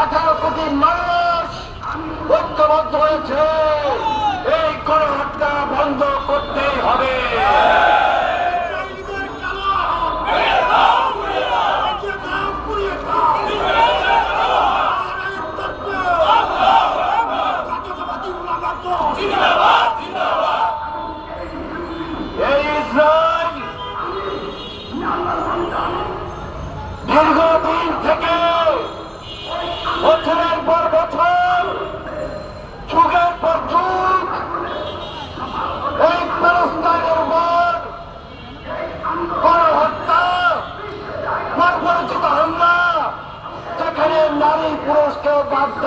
আঠারো কোটি মানুষ ঐক্যবদ্ধ হয়েছে।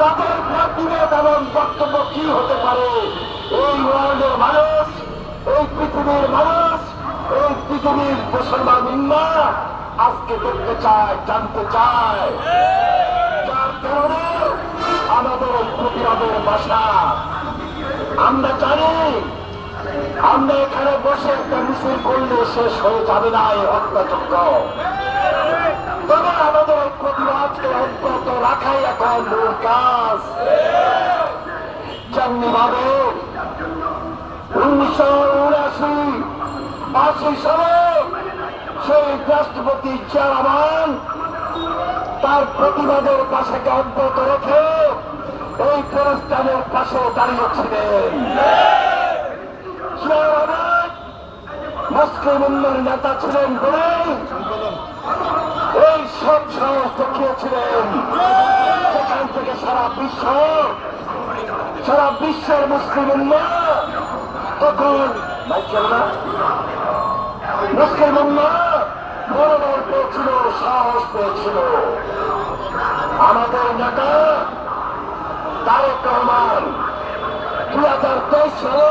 তাদের বিবেক এবং বক্তব্য কি হতে পারে? এই ওয়ার্ল্ডের মানুষ, এই পৃথিবীর মানুষ, এই পৃথিবীর মুসলমান ইন্না আজকে দেখতে চায়, জানতে চায়। যার কারণে আমাদের এই প্রতিবাদের বাসা। আমরা জানি, আমরা এখানে বসে একটা মিছিল করলে শেষ হয়ে যাবে না এই হত্যাযজ্ঞ। তবে উনিশশো উনাশি আশি সালে সেই রাষ্ট্রপতি চেয়ারম্যান, তার প্রতিবাদের পাশাকে অব্যাহত রেখে এই প্রস্তাবের পাশে দাঁড়িয়েছিলেন মুসলিম নেতা ছিলেন বলেই এই সাহস দেখিয়েছিলেন সেখান থেকে সারা বিশ্ব, সারা বিশ্বের মুসলিম তখন? মুসলিম উম্মাহ মনোবল পেয়েছিল, সাহস পেয়েছিল আমাদের নেতা তারেক রহমান দুই হাজার তেইশ সালে